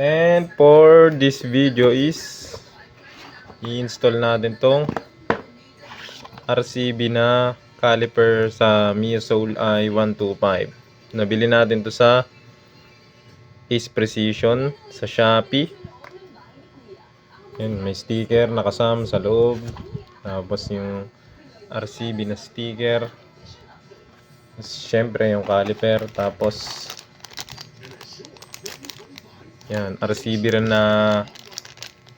And for this video is i-install natin tong RCB na caliper sa Mio Soul i125. Nabili natin to sa Ace Precision sa Shopee. Yun, may sticker nakasama sa loob. Tapos yung RCB na sticker. Tapos, Syempre yung caliper. Tapos yan, RCB rin na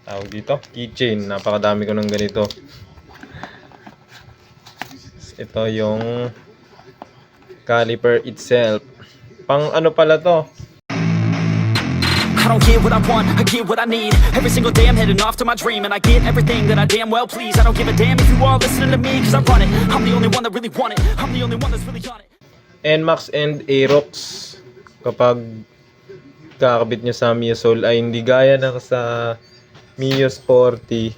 tawag dito, keychain. Napakadami ko ng ganito. Ito yung caliper itself. Pang ano pala to? I don't get what I want, I get what I need Every single day I'm heading off to my dream And I get everything that I damn well please I don't give a damn if you all listening to me Cause I run it, I'm the only one that really want it I'm the only one that's really on it NMAX and Aerox kapag kakabit nyo sa Mio Soul ay hindi gaya ng sa Mio Sporty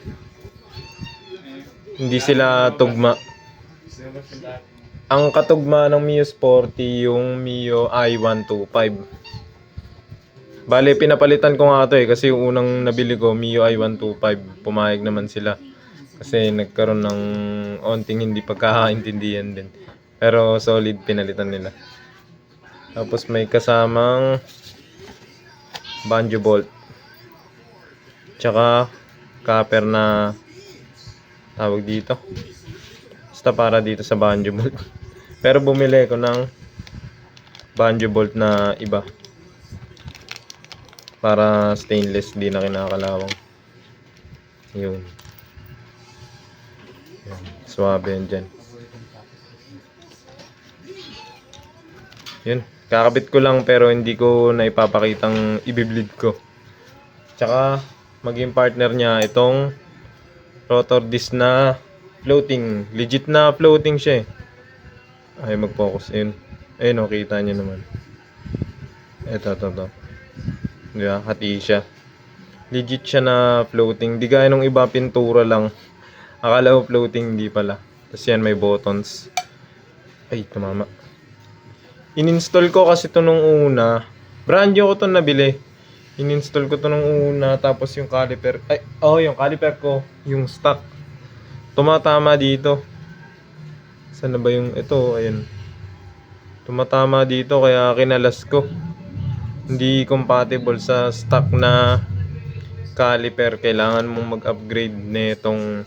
hindi sila tugma ang katugma ng Mio Sporty yung Mio i125 Bale, pinapalitan ko nga ito eh kasi yung unang nabili ko, Mio i125, pumayag naman sila. Kasi nagkaroon ng onting hindi pagkakaintindihan din. Pero solid pinalitan nila. Tapos may kasamang banjo bolt. Tsaka copper na tawag dito. Basta para dito sa banjo bolt. Pero bumili ko ng banjo bolt na iba. Para stainless, di na kinakalawang. Yun. Swabe yan dyan. Yun. Kakabit ko lang pero hindi ko na ipapakitang ibiblid ko. Tsaka maging partner niya itong rotor disc na floating. Legit na floating siya eh. Ay mag-focus. Ayun. Ayun o, kita niyo naman. Ito, ito, ito. Di? Hati siya. Legit siya na floating. Di gaya nung iba pintura lang. Akala ko floating, hindi pala. Tapos yan, may buttons. Ay, tumama. In-install ko kasi to nung una. Brand new ko to nabili. In-install ko to nung una. Tapos yung caliper. Ay, oh, yung caliper ko. Yung stock. Tumatama dito. Saan na ba yung... Ito, ayun. Tumatama dito kaya kinalas ko. Hindi compatible sa stock na caliper. Kailangan mong mag-upgrade nitong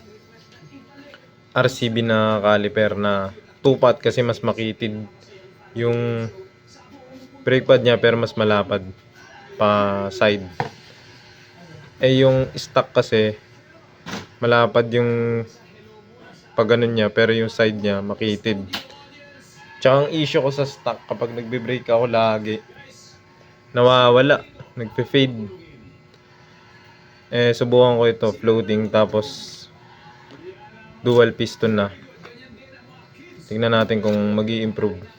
RCB na caliper na tupat kasi mas makitid yung brake pad niya pero mas malapad pa side. Eh yung stock kasi malapad yung pag ganun niya pero yung side niya makitid. Tsaka ang issue ko sa stock kapag nagbe-brake ako lagi nawawala, nagpe-fade. Eh subukan ko ito floating tapos dual piston na. Tingnan natin kung magi improve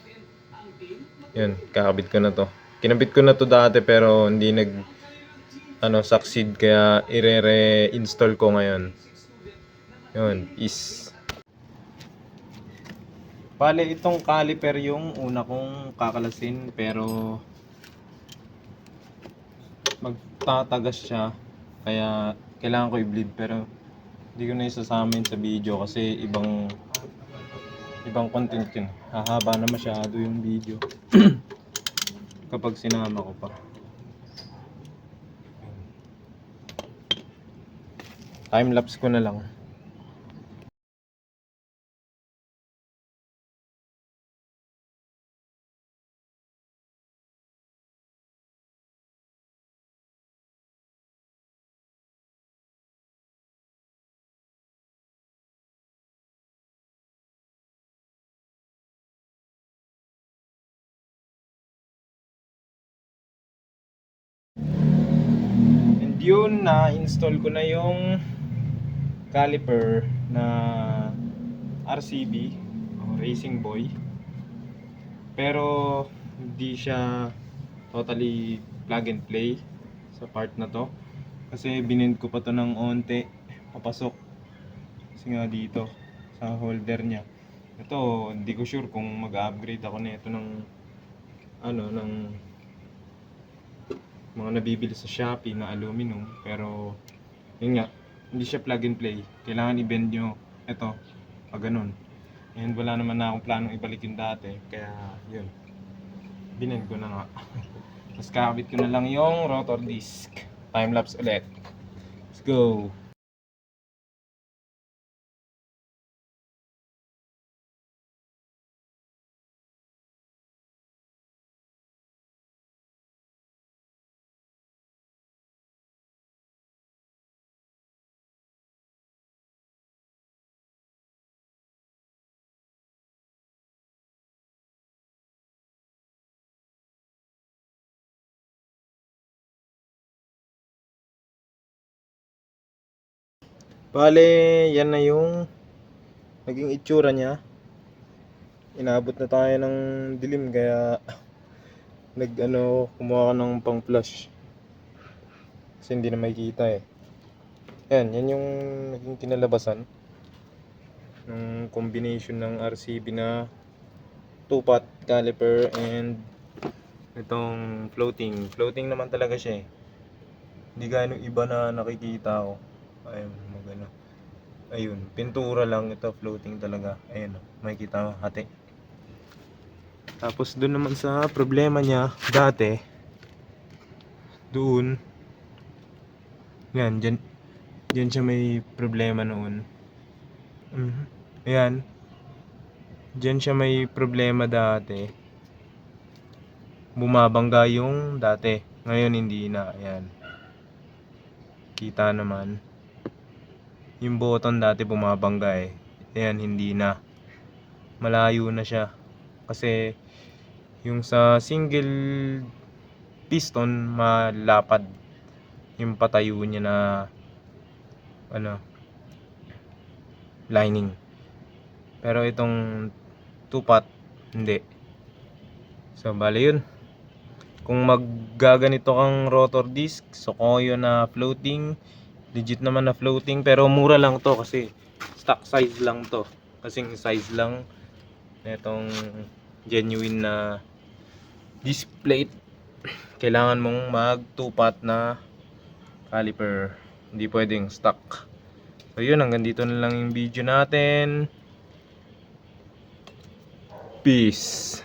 Yun, kakabit ko na to. Kinabit ko na to dati pero hindi nag ano succeed kaya ire-re-install ko ngayon. Yun, is Bale, itong caliper yung una kong kakalasin pero magtatagas siya kaya kailangan ko i-bleed pero hindi ko na isasamin sa video kasi ibang ibang content yun. Hahaba na masyado yung video kapag sinama ko pa. Time lapse ko na lang. Yun, na-install ko na yung caliper na RCB, o Racing Boy. Pero hindi siya totally plug and play sa part na to. Kasi binend ko pa to ng onte, papasok. Kasi nga dito, sa holder niya. Ito, hindi ko sure kung mag-upgrade ako nito ng ano, ng mga nabibili sa Shopee na aluminum pero yun nga hindi siya plug and play. Kailangan i-bend nyo ito pag ganun. And wala naman na akong planong ibalik yung dati kaya yun. Binend ko na nga. Tapos kakabit ko na lang yung rotor disc. Time lapse ulit. Let's go Bale, yan na yung naging itsura niya. Inabot na tayo ng dilim kaya nag ano, kumuha ka ng pang flash. Kasi hindi na makikita eh. Yan, yan yung naging kinalabasan ng combination ng RCB na two-pot caliper and itong floating. Floating naman talaga siya eh. Hindi gaano iba na nakikita ko. Ayun. Ayun, pintura lang ito, floating talaga. Ayun, makikita mo, hati. Tapos doon naman sa problema niya, dati, doon, yan, dyan, dyan siya may problema noon. Mhm. Ayan, dyan siya may problema dati. Bumabangga yung dati. Ngayon hindi na, ayan. Kita naman yung button dati bumabangga eh. Ayan, hindi na. Malayo na siya. Kasi yung sa single piston malapad yung patayo niya na ano lining. Pero itong two-pot hindi. So bale yun. Kung maggaganito kang rotor disc, Sokoyo na floating, legit naman na floating pero mura lang to kasi stock size lang to. Kasing size lang netong genuine na disc plate kailangan mong mag two pot na caliper. Hindi pwedeng stock. So yun hanggang dito na lang yung video natin. Peace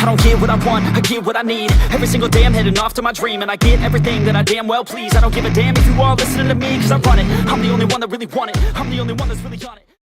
I don't get what I want, I get what I need. Every single day I'm heading off to my dream And I get everything that I damn well please. I don't give a damn if you all listening to me Cause I run it, I'm the only one that really want it. I'm the only one that's really on it